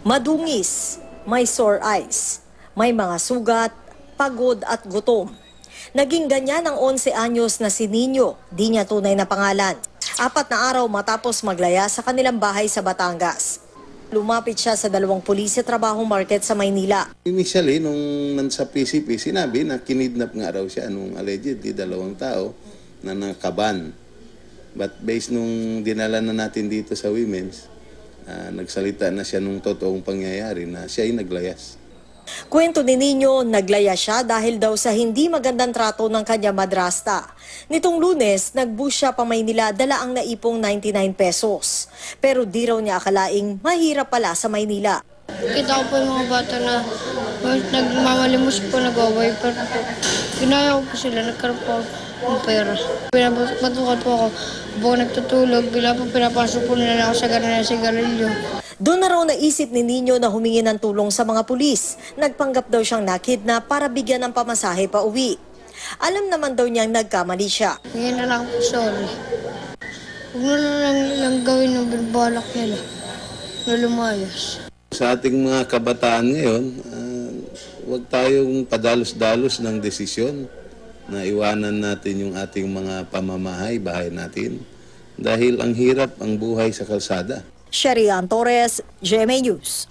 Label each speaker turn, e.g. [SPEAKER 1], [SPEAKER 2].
[SPEAKER 1] Madungis, may sore eyes, may mga sugat, pagod at gutom. Naging ganyan ang 11 anyos na si Nino, di niya tunay na pangalan. Apat na araw matapos maglaya sa kanilang bahay sa Batangas. Lumapit siya sa dalawang pulis sa trabaho market sa Maynila.
[SPEAKER 2] Initially, nung nasa PCP, sinabi na kinidnap nga raw siya nung allegedly dalawang tao na nakaban. But based nung dinala na natin dito sa women's, ah, nagsalita na siya nung totoong pangyayari na siya ay naglayas.
[SPEAKER 1] Kwento ni Nino, naglaya siya dahil daw sa hindi magandang trato ng kanya madrasta. Nitong lunes, nag-bus siya pa Maynila dala ang naipong 99 pesos. Pero di raw niya akalaing mahirap pala sa Maynila.
[SPEAKER 3] Kita ko po yung mga bata na nagmamalimos po, nag-wiper po. Ginaya ko po sila, nagkaroon po ng pera. Pinapatukan po ako, buong nagtutulog, bila po pinapasok po nila ako sa ganun na sigarilyo.
[SPEAKER 1] Doon na raw naisip ni Nino na humingi ng tulong sa mga pulis. Nagpanggap daw siyang nakidnap para bigyan ng pamasahe pa uwi. Alam naman daw niyang nagkamali siya.
[SPEAKER 3] Ngayon na lang po, sorry. Huwag na lang, lang gawin ng bilbalak nila na lumayas.
[SPEAKER 2] Sa ating mga kabataan ngayon, ah, huwag tayong padalos-dalos ng desisyon na iwanan natin yung ating mga pamamahay, bahay natin. Dahil ang hirap ang buhay sa kalsada.
[SPEAKER 1] Sherian Torres, GMA News.